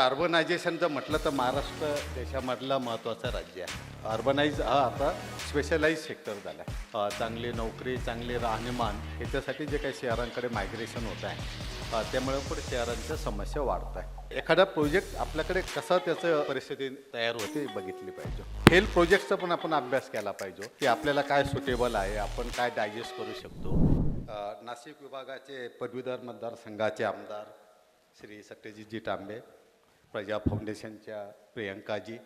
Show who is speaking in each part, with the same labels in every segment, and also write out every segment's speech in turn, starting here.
Speaker 1: आता अर्बनायझेशन जर म्हटलं तर महाराष्ट्र देशामधलं महत्त्वाचं राज्य आहे. अर्बनाईज हा आता स्पेशलाइज सेक्टर झाला आहे. चांगली नोकरी चांगली राहणीमान ह्याच्यासाठी जे काही शहरांकडे मायग्रेशन होत आहे त्यामुळे पण शहरांच्या समस्या वाढत आहे. एखादा प्रोजेक्ट आपल्याकडे कसा त्याचं परिस्थिती तयार होते बघितली पाहिजे. हेल्थ प्रोजेक्टचा पण आपण अभ्यास केला पाहिजे. की आपल्याला काय सुटेबल आहे आपण काय डायजेस्ट करू शकतो. नाशिक विभागाचे पदवीधर मतदारसंघाचे आमदार श्री सत्यजितजी तांबे प्रजा फाउंडेशनच्या प्रियंकाजी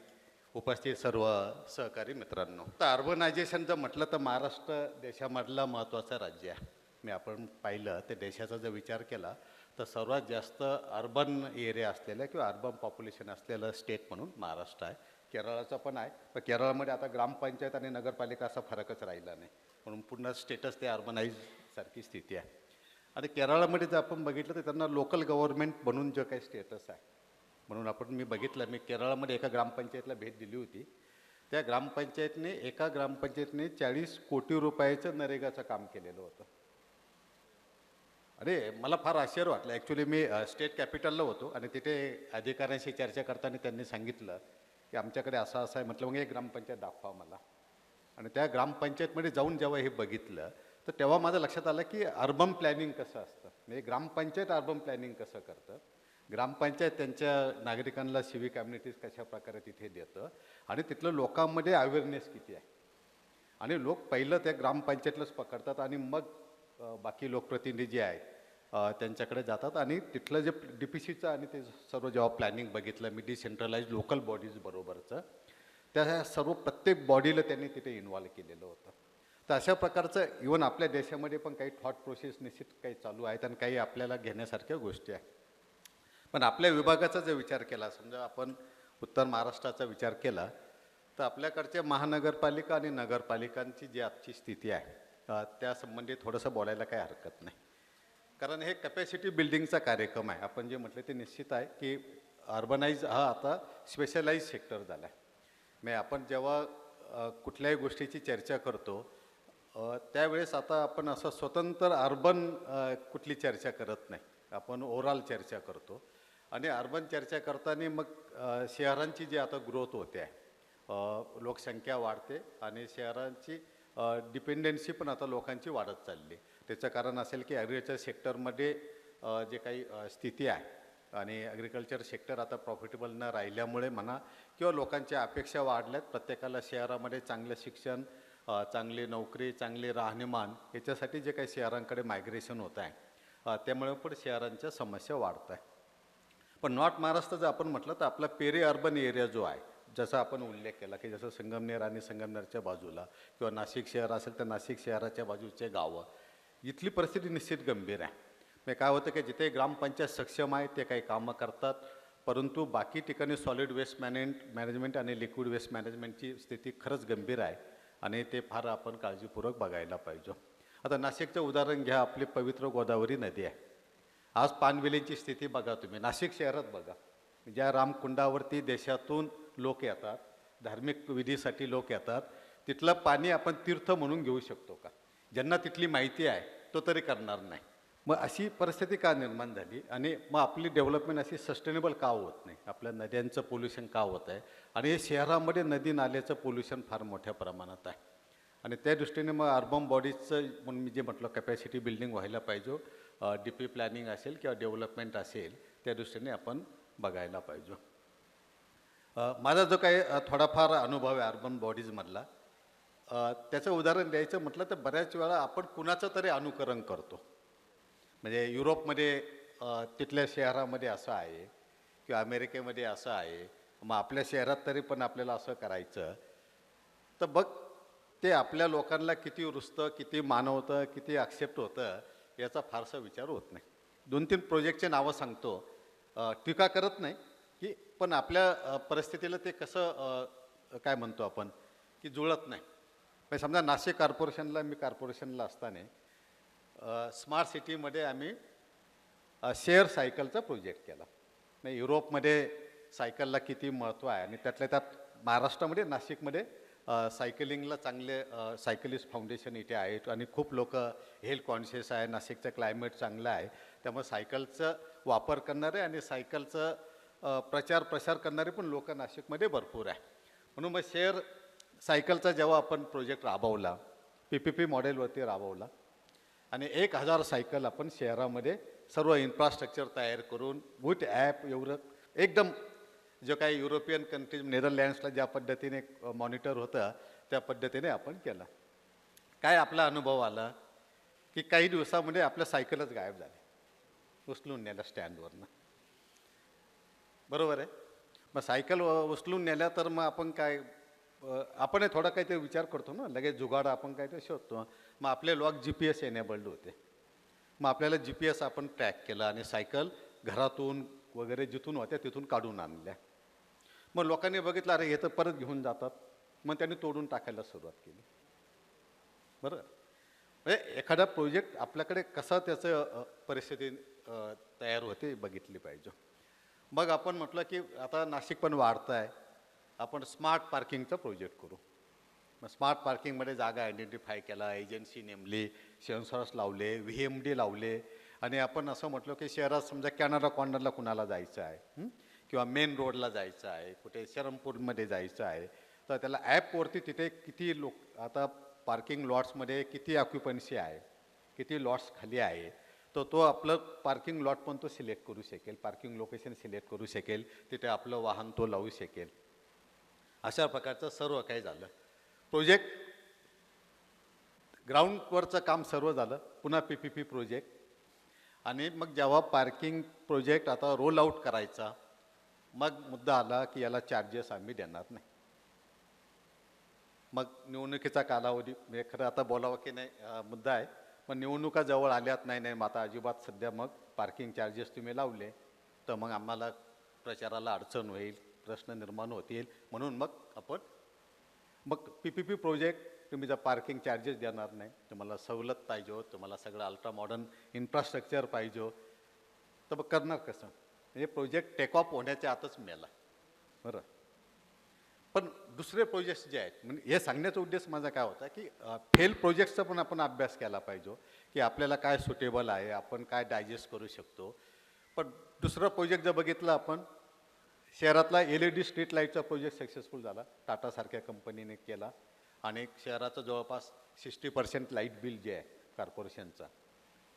Speaker 1: उपस्थित सर्व सहकारी मित्रांनो. तर अर्बनायझेशन जर म्हटलं तर महाराष्ट्र देशामधलं महत्त्वाचं राज्य आहे. मी आपण पाहिलं ते देशाचा जर विचार केला तर सर्वात जास्त अर्बन एरिया असलेलं किंवा अर्बन पॉप्युलेशन असलेलं स्टेट म्हणून महाराष्ट्र आहे. केरळाचं पण आहे. पण केरळामध्ये आता ग्रामपंचायत आणि नगरपालिका असा फरकच राहिला नाही. म्हणून पूर्ण स्टेटस ते अर्बनाईज सारखी स्थिती आहे. आणि केरळामध्ये जर आपण बघितलं तर त्यांना लोकल गव्हर्नमेंट बनून जे काही स्टेटस आहे म्हणून आपण मी बघितलं मी केरळामध्ये एका ग्रामपंचायतला भेट दिली होती. त्या ग्रामपंचायतने एका ग्रामपंचायतने चाळीस कोटी रुपयाचं नरेगाचं काम केलेलं होतं. अरे मला फार आश्चर्य वाटलं. ॲक्च्युली मी स्टेट कॅपिटलला होतो आणि तिथे अधिकाऱ्यांशी चर्चा करताना त्यांनी सांगितलं की आमच्याकडे असं असं आहे म्हटलं मग एक ग्रामपंचायत दाखवा मला. आणि त्या ग्रामपंचायतमध्ये जाऊन जेव्हा हे बघितलं तर तेव्हा माझं लक्षात आलं की अर्बन प्लॅनिंग कसं असतं. म्हणजे ग्रामपंचायत अर्बन प्लॅनिंग कसं करतं? ग्रामपंचायत त्यांच्या नागरिकांना सिविक कम्युनिटीज कशा प्रकारे तिथे देतं आणि तिथलं लोकांमध्ये अवेअरनेस किती आहे? आणि लोक पहिलं त्या ग्रामपंचायतलाच पकडतात आणि मग बाकी लोकप्रतिनिधी जे आहेत त्यांच्याकडे जातात आणि तिथलं जे डी पी सीचं आणि ते सर्व जेव्हा प्लॅनिंग बघितलं मी डिसेंट्रलाइज लोकल बॉडीज बरोबरचं त्या सर्व प्रत्येक बॉडीला त्यांनी तिथे इन्व्हॉल्व केलेलं होतं. तर अशा प्रकारचं इवन आपल्या देशामध्ये पण काही थॉट प्रोसेस निश्चित काही चालू आहेत आणि काही आपल्याला घेण्यासारख्या गोष्टी आहेत. पण आपल्या विभागाचा जर विचार केला समजा आपण उत्तर महाराष्ट्राचा विचार केला तर आपल्याकडच्या महानगरपालिका आणि नगरपालिकांची जी आजची स्थिती आहे त्या संबंधी थोडंसं बोलायला काही हरकत नाही. कारण हे कॅपॅसिटी बिल्डिंगचा कार्यक्रम आहे. आपण जे म्हटलं ते निश्चित आहे की अर्बनाईज हा आता स्पेशलाइज सेक्टर झाला आहे म्हणजे आपण जेव्हा कुठल्याही गोष्टीची चर्चा करतो त्यावेळेस आता आपण असं स्वतंत्र अर्बन कुठली चर्चा करत नाही. आपण ओव्हरऑल चर्चा करतो. आणि अर्बन चर्चा करताना मग शहरांची जी आता ग्रोथ होते आहे लोकसंख्या वाढते आणि शहरांची डिपेंडन्सी पण आता लोकांची वाढत चालली. त्याचं कारण असेल की ॲग्रिकल्चर सेक्टरमध्ये जे काही स्थिती आहे आणि ॲग्रिकल्चर सेक्टर आता प्रॉफिटेबल न राहिल्यामुळे म्हणा किंवा लोकांच्या अपेक्षा वाढल्यात प्रत्येकाला शहरामध्ये चांगलं शिक्षण चांगली नोकरी चांगली राहणीमान याच्यासाठी जे काही शहरांकडे मायग्रेशन होत आहे त्यामुळे पण शहरांच्या समस्या वाढत आहे. पण नॉर्थ महाराष्ट्र जर आपण म्हटलं तर आपला पेरी अर्बन एरिया जो आहे जसा आपण उल्लेख केला की जसं संगमनेर आणि संगमनेरच्या बाजूला किंवा नाशिक शहर असेल तर नाशिक शहराच्या बाजूचे गावं इथली परिस्थिती निश्चित गंभीर आहे. म्हणजे काय होतं की जिथे ग्रामपंचायत सक्षम आहे ते काही कामं करतात परंतु बाकी ठिकाणी सॉलिड वेस्ट मॅनेज मॅनेजमेंट आणि लिक्विड वेस्ट मॅनेजमेंटची स्थिती खरंच गंभीर आहे आणि ते फार आपण काळजीपूर्वक बघायला पाहिजे. आता नाशिकचं उदाहरण घ्या आपली पवित्र गोदावरी नदी आहे. आज पानवेलींची स्थिती बघा तुम्ही. नाशिक शहरात बघा. ज्या रामकुंडावरती देशातून लोक येतात धार्मिक विधीसाठी लोक येतात तिथलं पाणी आपण तीर्थ म्हणून घेऊ शकतो का? ज्यांना तिथली माहिती आहे तो तरी करणार नाही. मग अशी परिस्थिती का निर्माण झाली? आणि मग आपली डेव्हलपमेंट अशी सस्टेनेबल का होत नाही? आपल्या नद्यांचं पोल्युशन का होत आहे? आणि हे शहरामध्ये नदी नाल्याचं पोल्युशन फार मोठ्या प्रमाणात आहे. आणि त्या दृष्टीने मग अर्बन बॉडीजचं म्हणून मी जे म्हटलं कॅपॅसिटी बिल्डिंग व्हायला पाहिजे. डी पी प्लॅनिंग असेल किंवा डेव्हलपमेंट असेल त्या दृष्टीने आपण बघायला पाहिजे. माझा जो काही थोडाफार अनुभव आहे अर्बन बॉडीजमधला त्याचं उदाहरण द्यायचं म्हटलं तर बऱ्याच वेळा आपण कुणाचं तरी अनुकरण करतो. म्हणजे युरोपमध्ये तिथल्या शहरामध्ये असं आहे किंवा अमेरिकेमध्ये असं आहे मग आपल्या शहरात तरी पण आपल्याला असं करायचं. तर बघ ते आपल्या लोकांना किती रुस्त किती मानवतं किती ॲक्सेप्ट होतं याचा फारसा विचार होत नाही. दोन तीन प्रोजेक्टचे नावं सांगतो. टीका करत नाही की पण आपल्या परिस्थितीला ते कसं काय म्हणतो आपण की जुळत नाही. म्हणजे समजा नाशिक कॉर्पोरेशनला मी कॉर्पोरेशनला असताना स्मार्ट सिटीमध्ये आम्ही शेअर सायकलचा प्रोजेक्ट केला. नाही युरोपमध्ये सायकलला किती महत्त्व आहे आणि त्यातल्या त्यात महाराष्ट्रामध्ये नाशिकमध्ये सायकलिंगला चांगले सायकलिस्ट फाउंडेशन इथे आहेत आणि खूप लोक हेल्थ कॉन्शियस आहे नाशिकचं क्लायमेट चांगलं आहे. त्यामुळे सायकलचं वापर करणारे आणि सायकलचं प्रचार प्रसार करणारे पण लोक नाशिकमध्ये भरपूर आहे. म्हणून मग शेअर सायकलचा जेव्हा आपण प्रोजेक्ट राबवला पी पी पी मॉडेलवरती राबवला आणि एक हजार सायकल आपण शहरामध्ये सर्व इन्फ्रास्ट्रक्चर तयार करून विथ ॲप एवढं एकदम जो काही युरोपियन कंट्रीज नेदरलँड्सला ज्या पद्धतीने मॉनिटर होतं त्या पद्धतीने आपण केला. काय आपला अनुभव आला? की काही दिवसामध्ये आपल्या सायकलच गायब झाले. उचलून नेल्या स्टँडवरनं. बरोबर आहे? मग सायकल उचलून नेल्या तर मग आपण काय आपणही आपण थोडा काहीतरी विचार करतो ना. लगेच जुगाड आपण काहीतरी शोधतो. मग आपले lock G P S enabled होते. मग आपल्याला जी पी एस आपण ट्रॅक केला आणि सायकल घरातून वगैरे जिथून होत्या तिथून काढून आणल्या. मग लोकांनी बघितलं अरे हे तर परत घेऊन जातात. मग त्यांनी तोडून टाकायला सुरुवात केली. बरं? म्हणजे एखादा प्रोजेक्ट आपल्याकडे कसा त्याचं परिस्थिती तयार होते बघितली पाहिजे. मग आपण म्हटलं की आता नाशिक पण वाढतं आहे आपण स्मार्ट पार्किंगचा प्रोजेक्ट करू. मग स्मार्ट पार्किंगमध्ये जागा आयडेंटिफाय केला एजन्सी नेमली सेन्सर्स लावले व्ही एम डी लावले. आणि आपण असं म्हटलं की शहरात समजा कॅनरा कॉर्नरला कुणाला जायचं आहे किंवा मेन रोडला जायचं आहे कुठे शरमपूरमध्ये जायचं आहे तर त्याला ॲपवरती तिथे किती लोक आता पार्किंग लॉट्समध्ये किती ऑक्युपन्सी आहे किती लॉट्स खाली आहे तर तो आपलं पार्किंग लॉट पण तो सिलेक्ट करू शकेल पार्किंग लोकेशन सिलेक्ट करू शकेल तिथे आपलं वाहन तो लावू शकेल. अशा प्रकारचं सर्व काही झालं. प्रोजेक्ट ग्राउंडवरचं काम सर्व झालं पुन्हा पी पी पी प्रोजेक्ट आणि मग जेव्हा पार्किंग प्रोजेक्ट आता रोल आऊट करायचा मग मुद्दा आला की याला चार्जेस आम्ही देणार नाही. मग निवडणुकीचा कालावधी म्हणजे खरं आता बोलावं की नाही मुद्दा आहे. पण निवडणुका जवळ आल्यात नाही नाही मग आता अजिबात सध्या मग पार्किंग चार्जेस तुम्ही लावले तर मग आम्हाला प्रचाराला अडचण होईल प्रश्न निर्माण होतील. म्हणून मग आपण मग पी पी पी प्रोजेक्ट तुम्ही जर पार्किंग चार्जेस देणार नाही तुम्हाला सवलत पाहिजे हो, तुम्हाला सगळं अल्ट्रा मॉडर्न इन्फ्रास्ट्रक्चर पाहिजे हो, तर मग करणार कसं? हे प्रोजेक्ट टेक ऑफ होण्याच्या आतच मेला बरं. पण दुसरे प्रोजेक्ट्स जे आहेत म्हणजे हे सांगण्याचा उद्देश माझा काय होता की फेल प्रोजेक्टचा पण आपण अभ्यास केला पाहिजे हो. की आपल्याला काय सुटेबल आहे आपण काय डायजेस्ट करू शकतो. पण दुसरा प्रोजेक्ट जर बघितला आपण शहरातला एल ई डी स्ट्रीट लाईटचा प्रोजेक्ट सक्सेसफुल झाला. टाटासारख्या कंपनीने केला. आणि शहराचं जवळपास सिक्स्टी पर्सेंट लाइट बिल जे आहे कॉर्पोरेशनचा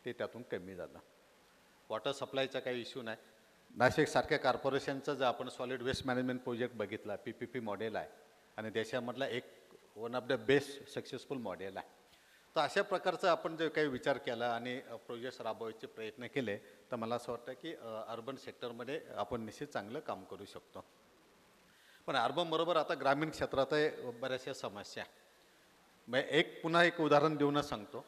Speaker 1: ते त्यातून कमी झालं. वॉटर सप्लायचा काही इश्यू नाही. नाशिकसारख्या कॉर्पोरेशनचं जर आपण सॉलिड वेस्ट मॅनेजमेंट प्रोजेक्ट बघितला पी पी पी मॉडेल आहे आणि देशामधला एक one of the best successful model आहे. तर अशा प्रकारचं आपण जे काही विचार केला आणि प्रोजेक्ट्स राबवायचे प्रयत्न केले तर मला असं वाटतं की अर्बन सेक्टरमध्ये आपण निश्चित चांगलं काम करू शकतो. पण अर्बनबरोबर आता ग्रामीण क्षेत्रातही बऱ्याचशा समस्या मग एक पुन्हा एक उदाहरण देऊनच सांगतो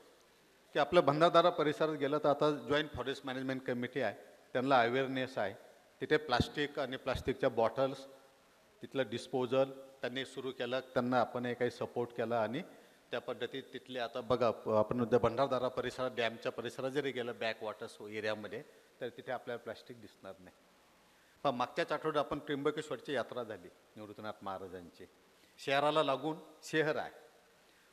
Speaker 1: की आपलं भंडारदारा परिसरात गेलं तर आता जॉईंट फॉरेस्ट मॅनेजमेंट कमिटी आहे. त्यांना अवेअरनेस आहे. तिथे प्लास्टिक आणि प्लास्टिकच्या बॉटल्स तिथलं डिस्पोजल त्यांनी सुरू केलं त्यांना आपण हे काही सपोर्ट केला आणि त्या पद्धतीत तिथले आता बघा आपण जर भंडारदारा परिसरात डॅमच्या परिसरात जरी गेलं बॅक वॉटर्स एरियामध्ये तर तिथे आपल्याला प्लास्टिक दिसणार नाही. पण मागच्याच आठवड्यात आपण त्र्यंबकेश्वरची यात्रा झाली निवृत्तीनाथ महाराजांची. शहराला लागून शहर आहे.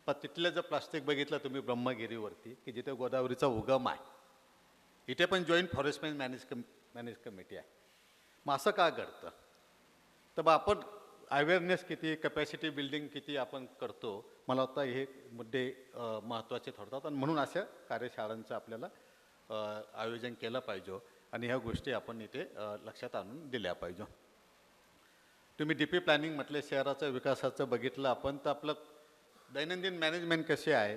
Speaker 1: पण तिथलं जर प्लास्टिक बघितलं तुम्ही ब्रह्मगिरीवरती की जिथे गोदावरीचा उगम आहे इथे पण जॉईंट फॉरेस्टमेंट मॅनेज कम मॅनेज कमिटी आहे. मग असं का घडतं? तर मग आपण अवेअरनेस किती कपॅसिटी बिल्डिंग किती आपण करतो मला वाटतं हे मुद्दे महत्त्वाचे ठरतात. आणि म्हणून अशा कार्यशाळांचं आपल्याला आयोजन केलं पाहिजे हो. आणि ह्या गोष्टी आपण इथे लक्षात आणून दिल्या पाहिजे हो. तुम्ही डी पी प्लॅनिंग म्हटले शहराचं विकासाचं बघितलं आपण तर आपलं दैनंदिन मॅनेजमेंट कसे आहे?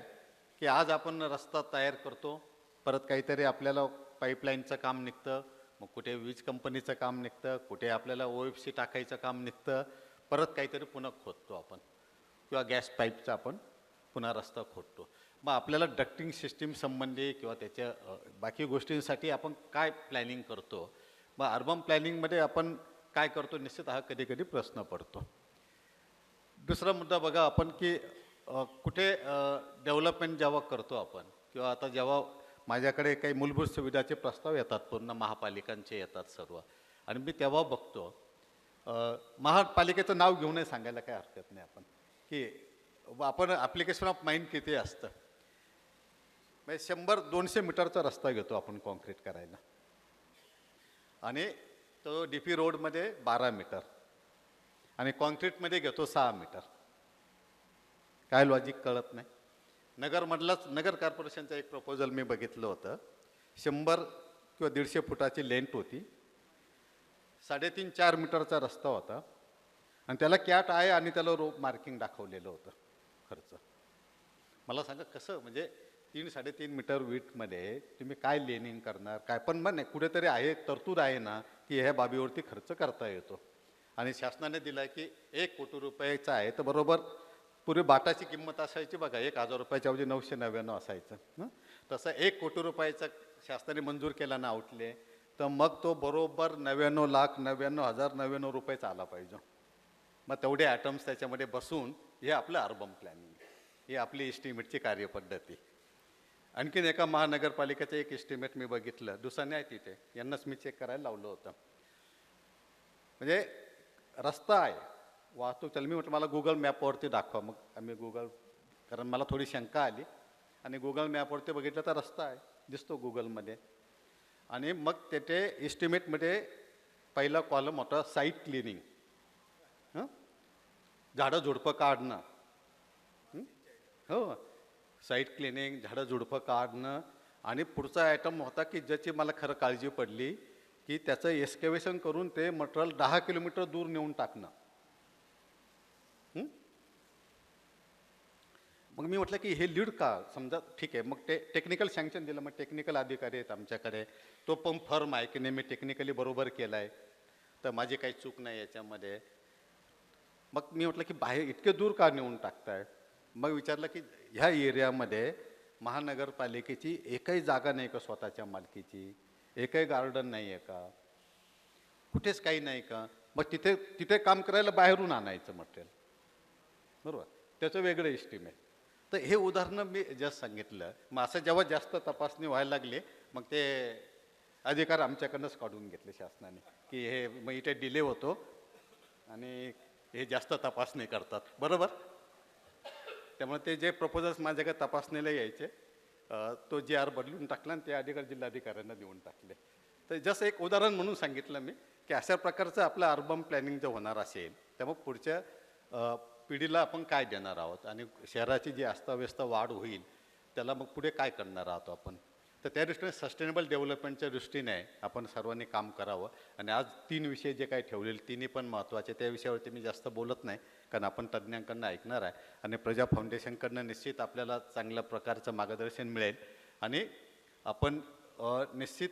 Speaker 1: की आज आपण रस्ता तयार करतो परत काहीतरी आपल्याला पाईपलाईनचं काम निघतं मग कुठे वीज कंपनीचं काम निघतं कुठे आपल्याला ओ एफ सी टाकायचं काम निघतं परत काहीतरी पुन्हा खोदतो आपण. किंवा गॅस पाईपचा आपण पुन्हा रस्ता खोदतो. मग आपल्याला डक्टिंग सिस्टीम संबंधी किंवा त्याच्या बाकी गोष्टींसाठी आपण काय प्लॅनिंग करतो? मग अर्बन प्लॅनिंगमध्ये आपण काय करतो निश्चित हा कधी कधी प्रश्न पडतो. दुसरा मुद्दा बघा आपण की कुठे डेव्हलपमेंट जेव्हा करतो आपण किंवा आता जेव्हा माझ्याकडे काही मूलभूत सुविधाचे प्रस्ताव येतात पूर्ण महापालिकांचे येतात सर्व. आणि मी तेव्हा बघतो महापालिकेचं नाव घेऊनही सांगायला काही हरकत नाही आपण. की आपण ॲप्लिकेशन ऑफ माइंड किती असतं? म्हणजे शंभर दोनशे मीटरचा रस्ता घेतो आपण कॉन्क्रीट करायला. आणि तो डी पी रोडमध्ये बारा मीटर. आणि कॉन्क्रीटमध्ये घेतो सहा मीटर. काय लॉजिक कळत नाही? नगरमधलाच नगर कॉर्पोरेशनचं एक प्रपोजल मी बघितलं होतं. शंभर किंवा दीडशे फुटाची लेंथ होती. साडेतीन चार मीटरचा रस्ता होता. आणि त्याला कॅट आहे आणि त्याला रोप मार्किंग दाखवलेलं होतं खर्च. मला सांगा कसं म्हणजे तीन साडेतीन मीटर वीटमध्ये तुम्ही काय लेनिंग करणार? काय पण मग नाही कुठेतरी आहे तरतूद आहे ना की ह्या बाबीवरती खर्च करता येतो. आणि शासनाने दिला की एक कोटी रुपयाचा आहे तर बरोबर पूर्वी बाटाची किंमत असायची बघा एक हजार रुपयाच्या ऐवजी नऊशे नव्याण्णव असायचं तसं एक कोटी रुपयाचा शासनाने मंजूर केला ना आउटले तर मग तो बरोबर नव्याण्णव लाख नव्याण्णव हजार नव्याण्णव रुपयाचा आला पाहिजे. मग तेवढे ॲटम्स त्याच्यामध्ये बसून हे आपलं अर्बन प्लॅनिंग ही आपली एस्टिमेटची कार्यपद्धती. आणखीन एका महानगरपालिकेचं एक एस्टिमेट मी बघितलं दुसऱ्याने आहे तिथे यांनाच मी चेक करायला लावलं होतं. म्हणजे रस्ता आहे वाहतूक चालली. मी म्हटलं मला गुगल मॅपवरती दाखवा. मग आम्ही गुगल कारण मला थोडी शंका आली. आणि गुगल मॅपवरती बघितलं तर रस्ता आहे दिसतो गुगलमध्ये आणि मग तेथे एस्टिमेटमध्ये पहिला कॉलम होता साईट क्लिनिंग झाडं झुडपं काढणं. हो? साईट क्लिनिंग झाडं झुडपं काढणं. आणि पुढचा आयटम होता की ज्याची मला खरं काळजी पडली की त्याचं एस्केवेशन करून ते मटेरियल दहा किलोमीटर दूर नेऊन टाकणं. मग मी म्हटलं की हे लीड का? समजा ठीक आहे मग ते टेक्निकल सँक्शन दिलं मग टेक्निकल अधिकारी आहेत आमच्याकडे. तो पण फर्म आहे की नाही मी टेक्निकली बरोबर केला आहे तर माझी काही चूक नाही याच्यामध्ये. मग मी म्हटलं की बाहेर इतके दूर का नेऊन टाकताय? मग विचारलं की ह्या एरियामध्ये महानगरपालिकेची एकही जागा नाही का स्वतःच्या मालकीची? एकही गार्डन नाही आहे का? कुठेच काही नाही का? मग तिथे तिथे काम करायला बाहेरून आणायचं मटेरियल बरोबर? त्याचं वेगळं एस्टिमेट तर हे उदाहरणं मी जस्ट सांगितलं. मग असं जेव्हा जास्त तपासणी व्हायला लागली मग ते अधिकार आमच्याकडनंच काढून घेतले शासनाने की हे मग इथे डिले होतो आणि हे जास्त तपासणी करतात. बरोबर? त्यामुळे ते जे प्रपोजल्स माझ्याकडे तपासणीला यायचे तो जे आर बदलून टाकला आणि ते अधिकार जिल्हाधिकाऱ्यांना देऊन टाकले. तर जसं एक उदाहरण म्हणून सांगितलं मी की अशा प्रकारचं आपलं अर्बन प्लॅनिंग जर होणार असेल त्यामुळे पुढच्या पिढीला आपण काय देणार आहोत? आणि शहराची जी अस्ताव्यस्त वाढ होईल त्याला मग पुढे काय करणार आहोत आपण? तर त्या दृष्टीने सस्टेनेबल डेव्हलपमेंटच्या दृष्टीने आपण सर्वांनी काम करावं. आणि आज तीन विषय जे काही ठेवलेले तिन्ही पण महत्त्वाचे. त्या विषयावरती मी जास्त बोलत नाही कारण आपण तज्ज्ञांकडनं ऐकणार आहे. आणि प्रजा फाउंडेशनकडनं निश्चित आपल्याला चांगल्या प्रकारचं मार्गदर्शन मिळेल. आणि आपण निश्चित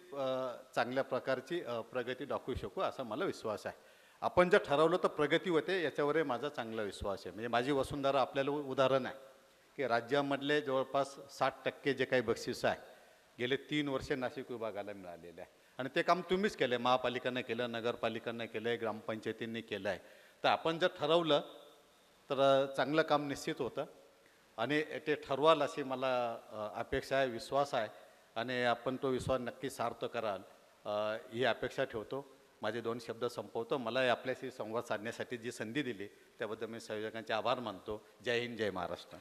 Speaker 1: चांगल्या प्रकारची प्रगती दाखवू शकू असा मला विश्वास आहे. आपण जर ठरवलं तर प्रगती होते याच्यावरही माझा चांगला विश्वास आहे. म्हणजे माझी वसुंधरा आपल्याला उदाहरण आहे की राज्यामधले जवळपास साठ टक्के जे काही बक्षीस आहे गेले तीन वर्षे नाशिक विभागाला मिळालेले आहे. आणि ते काम तुम्हीच केलं आहे महापालिकानं केलं नगरपालिकांना केलं आहे ग्रामपंचायतींनी केलं आहे तर आपण जर ठरवलं तर चांगलं काम निश्चित होतं. आणि ते ठरवाल अशी मला अपेक्षा आहे विश्वास आहे. आणि आपण तो विश्वास नक्की सार्थ कराल ही अपेक्षा ठेवतो. माझे दोन शब्द संपवतो. मला आपल्याशी संवाद साधण्यासाठी जी संधी दिली त्याबद्दल मी संयोजकांचे आभार मानतो. जय हिंद जय महाराष्ट्र.